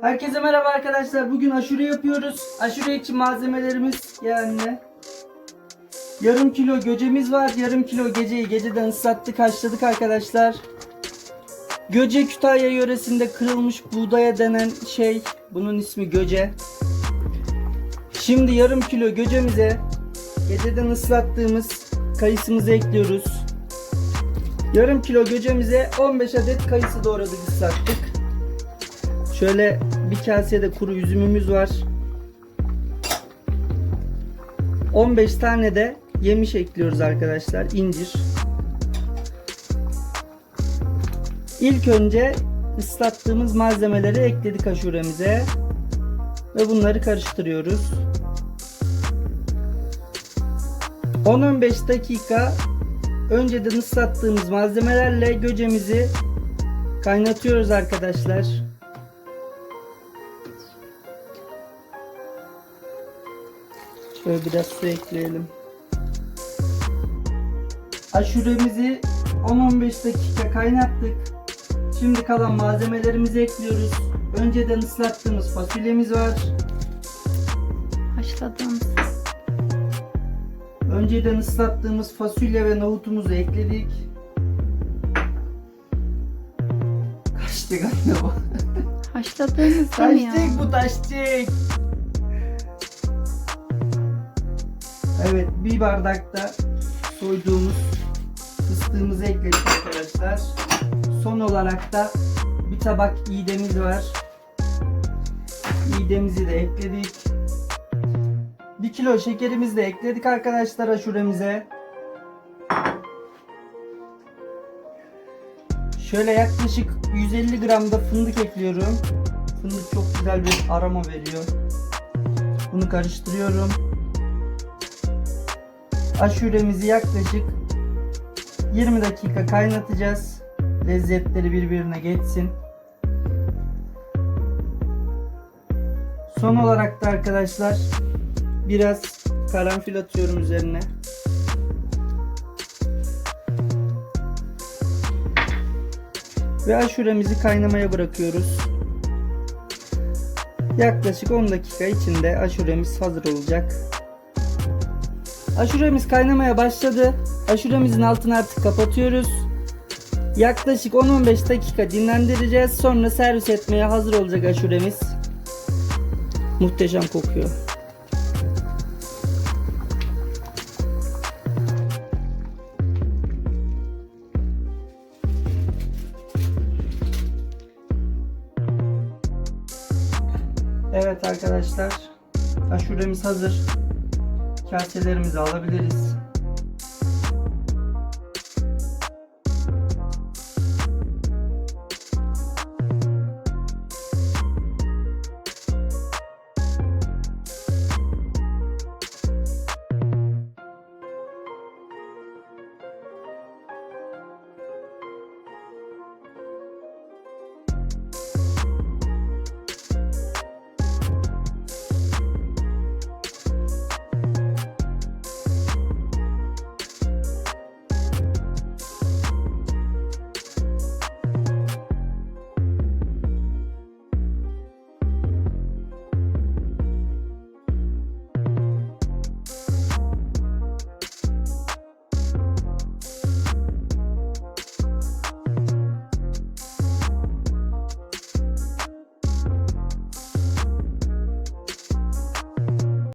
Herkese merhaba arkadaşlar. Bugün aşure yapıyoruz. Aşure için malzemelerimiz yani yarım kilo göcemiz var. Yarım kilo geceyi geceden ıslattık, haşladık arkadaşlar. Göce Kütahya yöresinde kırılmış buğdaya denen şey. Bunun ismi göce. Şimdi yarım kilo göcemize geceden ıslattığımız kayısımızı ekliyoruz. Yarım kilo göcemize 15 adet kayısı doğradık ıslattık. Şöyle bir kasede kuru üzümümüz var. 15 tane de yemiş ekliyoruz arkadaşlar. incir. İlk önce ıslattığımız malzemeleri ekledik aşuremize. Ve bunları karıştırıyoruz. 10-15 dakika önceden ıslattığımız malzemelerle göcemizi kaynatıyoruz arkadaşlar. Şöyle biraz su ekleyelim. Aşuremizi 10-15 dakika kaynattık. Şimdi kalan malzemelerimizi ekliyoruz. Önceden ıslattığımız fasulyemiz var. Haşladığımız. Önceden ıslattığımız fasulye ve nohutumuzu ekledik. Kaçtık anne bu. Haşladığımız değil mi ya? Taştık bu. Evet bir bardakta soyduğumuz fıstığımızı ekledik arkadaşlar. Son olarak da bir tabak iğdemiz var. İğdemizi de ekledik. Bir kilo şekerimizi de ekledik arkadaşlar aşuremize. Şöyle yaklaşık 150 gram da fındık ekliyorum. Fındık çok güzel bir aroma veriyor. Bunu karıştırıyorum. Aşuremizi yaklaşık 20 dakika kaynatacağız. Lezzetleri birbirine geçsin. Son olarak da arkadaşlar biraz karanfil atıyorum üzerine. Ve aşuremizi kaynamaya bırakıyoruz. Yaklaşık 10 dakika içinde aşuremiz hazır olacak. Aşuremiz kaynamaya başladı. Aşuremizin altını artık kapatıyoruz. Yaklaşık 10-15 dakika dinlendireceğiz. Sonra servis etmeye hazır olacak aşuremiz. Muhteşem kokuyor. Evet arkadaşlar. Aşuremiz hazır. Kaselerimizi alabiliriz.